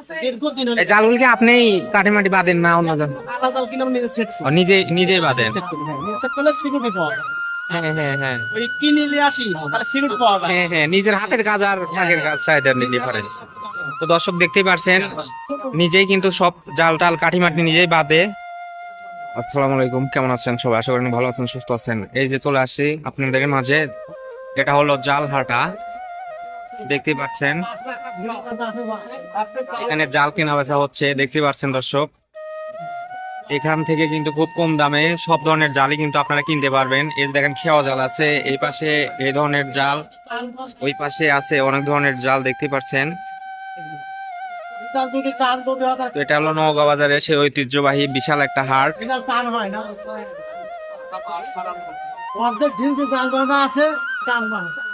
কি আপনি কাঠি মাটি বাঁধেন না অন্য জন জাল কিনে আমি নিজে সেট ও, নিজে নিজেই বাঁধেন? সেট করি হ্যাঁ সেট করলে সিকিউরিটি পাওয়া যায়। হ্যাঁ হ্যাঁ হ্যাঁ। ওই কিনে নিয়ে আসি তাহলে সিকিউরিটি পাওয়া যায়। হ্যাঁ হ্যাঁ নিজের হাতের কাজ আর ফাঁকের কাজ সাইডের ডিফারেন্স তো দর্শক দেখতেই পারছেন নিজেই কিন্তু সব জাল টাল কাঠি মাটি নিজেই বাঁধে। আসসালামু আলাইকুম কেমন আছেন সবাই? আশা করেন ভালো আছেন সুস্থ আছেন। এই যে চলে আসি আপনাদের মাঝে এটা হলো জাল হাটা। দেখতেই পাচ্ছেন। এখানে জাল কেনা বেচা হচ্ছে, দেখতে পাচ্ছেন দর্শক। এখান থেকে কিন্তু খুব কম দামে সব ধরনের জালই কিন্তু আপনারা কিনতে পারবেন। এর দেখেন খেওয়া জাল আছে, এই পাশে এই ধরনের জাল, ওই পাশে আছে অনেক ধরনের জাল, দেখতে পাচ্ছেন। এটা হলো নওগাঁ বাজারে সেই ঐতিহ্যবাহী বিশাল একটা হাট। আছে, টান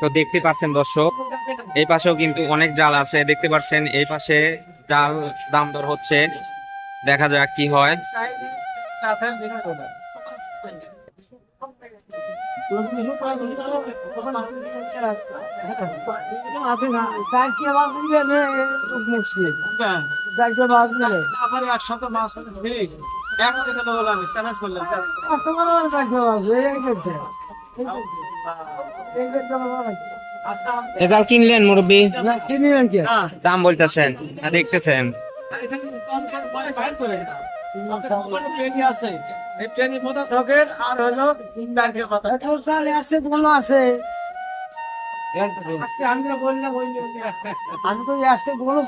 তো দেখতে পাচ্ছেন দর্শক, এই পাশেও কিন্তু অনেক জাল আছে। দেখতে পাচ্ছেন, এই পাশে জাল দাম দর হচ্ছে। দেখা যাক কি হয়। একসাথে তোমার দেখতে মাছ এই করছে এ জাল কিনলেন মুরব্বী কিনলেন কি দাম বলতেছেন না দেখতেছেন আছে এই ট্রেনের মতো ঠকের আর হলো ব্যাংকের কথা আছে বলো আছে আজকে আমি তো আসছে বলো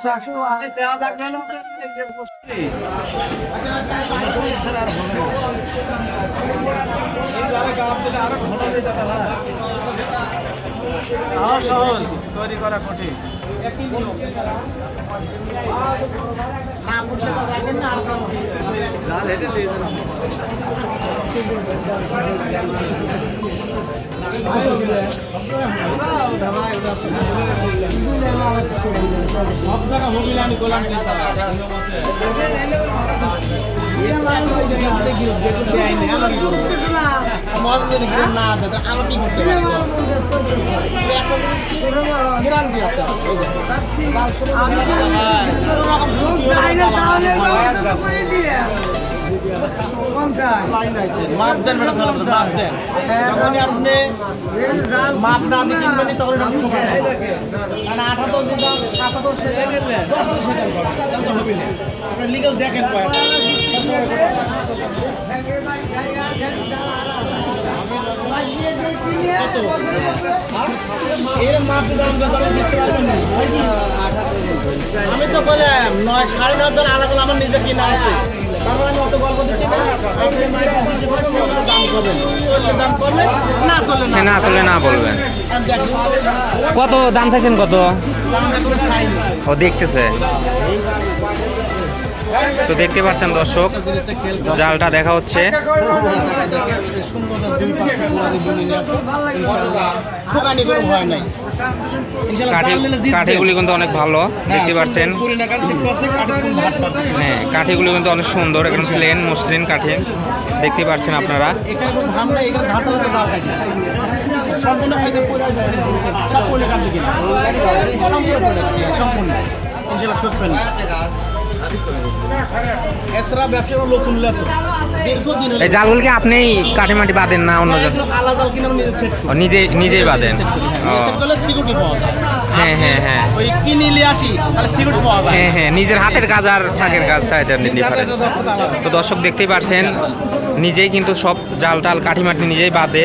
না সহজ। তৈরি করা কঠিন। সব জায়গা হবিল গোলাম মাপ দেন ম্যাডাম মাপ দেন যখনই আপনি মাপ না দিয়ে কিনবেন তখন এটা ঠকানো কারণ আঠাত্তর যে দাম সাতাত্তর সেটা দশ সেটা তাহলে তো হবে না আপনি লিগাল দেখেন কয়েক না আমি তো বললাম নয় সাড়ে নয় জন আলাদা আমার নিজে কিনা আছে তারপর আমি অত গল্প দিচ্ছি না। আপনি মাইক দিচ্ছেন যে কত দাম করবেন। দাম করবেন না চলে না। না না বলবেন। কত দাম চাইছেন কত? ও দেখতেছে। তো দেখতে পাচ্ছেন দর্শক, জালটা দেখা হচ্ছে। কাঠিগুলি কিন্তু অনেক ভালো, দেখতে পাচ্ছেন। হ্যাঁ কাঠিগুলি কিন্তু অনেক সুন্দর, একদম প্লেন মসৃণ কাঠি, দেখতে পাচ্ছেন আপনারা এখানে এখানে সম্পূর্ণ এই এছাড়া ব্যবসার লোক জালগুলি কি আপনি কাঠি মাটি বাঁধেন না অন্য জন আলা জাল কিনে নিজে সেট ও নিজে নিজেই বাঁধেন? সেট করলে সিকিউরিটি পাওয়া যায়। হ্যাঁ হ্যাঁ হ্যাঁ। ওই কিনে নিয়ে আসি তাহলে সিকিউরিটি পাওয়া যায়। হ্যাঁ হ্যাঁ নিজের হাতের কাজ আর ফাঁকের কাজ সাইডের ডিফারেন্স তো দর্শক দেখতেই পাচ্ছেন নিজেই কিন্তু সব জাল টাল কাঠি মাটি নিজেই বাঁধে।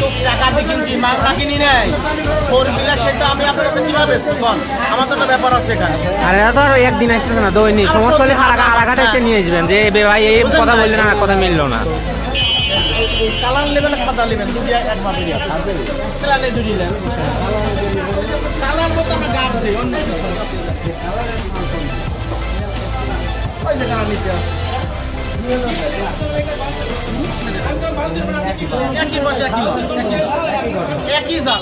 তো টাকা দিয়ে কিনছি মামলা কিনি নাই। ফোর হুইলার সেটা আমি আপনার কাছে কীভাবে বল আমার তো একটা ব্যাপার আছে এখানে। আর এটা তো আর একদিন আসতেছে না দৈনিক। সমস্ত হলে হারাঘাট এসে নিয়ে যে বে ভাই এই কথা বললেন আর কথা মিললো না। কালার নেবেন সাদা নেবেন দুটি এক মাপেরই আছে কালার দুটি নেন কালার মতো আমরা গাছ দিই অন্য না। ওই যে কালার নিচে আছে। একই জাল